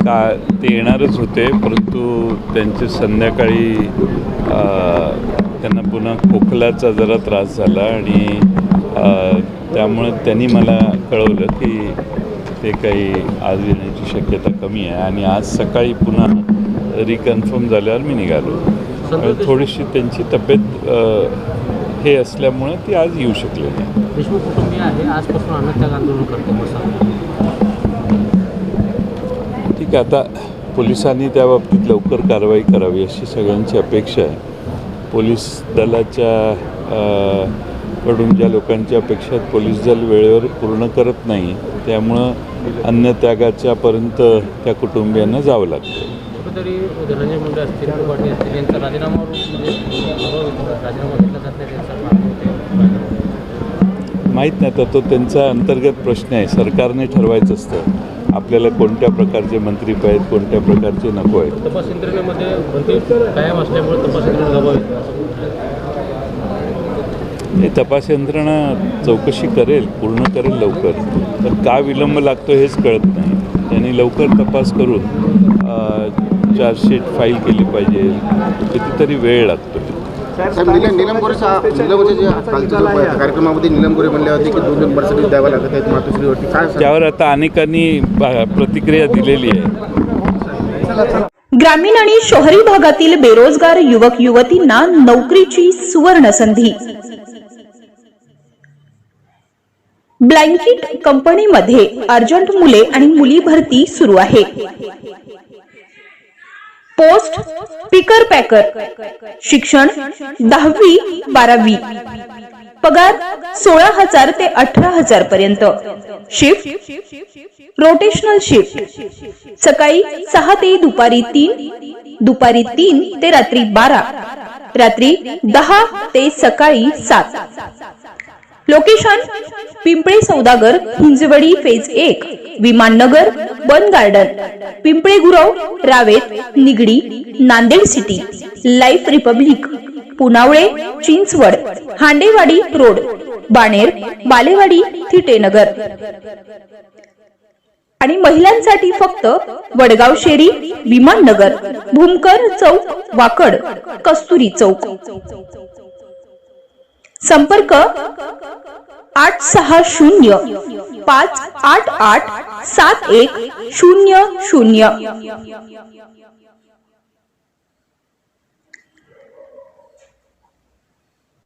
का ते येणारच होते परंतु त्यांचे संध्याकाळी त्यांना पुन्हा खोकल्याचा जरा त्रास झाला आणि त्यामुळं त्यांनी मला कळवलं की ते काही आज येण्याची शक्यता कमी आहे आणि आज सकाळी पुन्हा रिकन्फर्म झाल्यावर मी निघालो. थोडीशी त्यांची तब्येत हे असल्यामुळं ती आज येऊ शकले नाही. देशमुख कुटुंबीय आहे आजपासून अन्नत्याग आंदोलन करतो ठीक आहे आता पोलिसांनी त्या बाबतीत लवकर कारवाई करावी अशी सगळ्यांची अपेक्षा आहे. पोलीस दलाच्या कडून ज्या लोकांची अपेक्षा आहेत पोलीस दल वेळेवर पूर्ण करत नाही त्यामुळं अन्नत्यागाच्या पर्यंत त्या कुटुंबियांना जावं लागतं. कुठेतरी धनंजय मुंडे असतील पाटील असतील यांचा राजीनामा म्हणजे राजीनामा घेतला जात नाही त्यांचा. माहीत नाही आता तो त्यांचा अंतर्गत प्रश्न आहे. सरकारने ठरवायचं असतं आपल्याला कोणत्या प्रकारचे मंत्री पाहिजेत कोणत्या प्रकारचे नको आहेत. तपास यंत्रणेमध्ये भरती कायम असल्यामुळे तपास यंत्रणा गमावी हे तपास यंत्रणा चौकशी करेल पूर्ण करेल लवकर. पण का विलंब लागतो हेच कळत नाही. त्यांनी लवकर तपास करून चार्जशीट फाईल केली पाहिजे. कितीतरी वेळ लागतो. साहेब निलम निलम गोरेचा निलम गोरे जे कालच्या जो कार्यक्रमामध्ये निलम गोरे म्हणले होते की दोन दोन पर्सेंटेज द्यावं लागत आहेत मातोश्रीवरती. काय? त्यावर आता अनेकांनी प्रतिक्रिया दिलेली आहे. ग्रामीण आणि शहरी भागातील बेरोजगार युवक युवतींना नोकरीची सुवर्ण संधी. ब्लँकेट कंपनीमध्ये अर्जंट मुले आणि मुली भरती सुरू आहे. Post picker packer. शिक्षण दहावी बारावी. पगार सोळा हजार ते अठरा हजार पर्यंत. शिफ्ट रोटेशनल शिफ्ट सकाळी सहा ते दुपारी तीन दुपारी तीन ते रात्री बारा रात्री दहा ते सकाळी सात. लोकेशन पिंपळे सौदागर हुंजवडी फेज एक Vimannagar Bund garden Pimple Gurav Ravet Nigdi Nanded city life republic Punawale Chinchwad Handewadi road Baner Balewadi Thitenagar. आणि महिलांसाठी फक्त वडगाव शेरी विमाननगर भूमकर चौक वाकड कस्तुरी चौक. संपर्क आठ सहा शून्य पाच आठ आठ सात एक शून्य शून्य.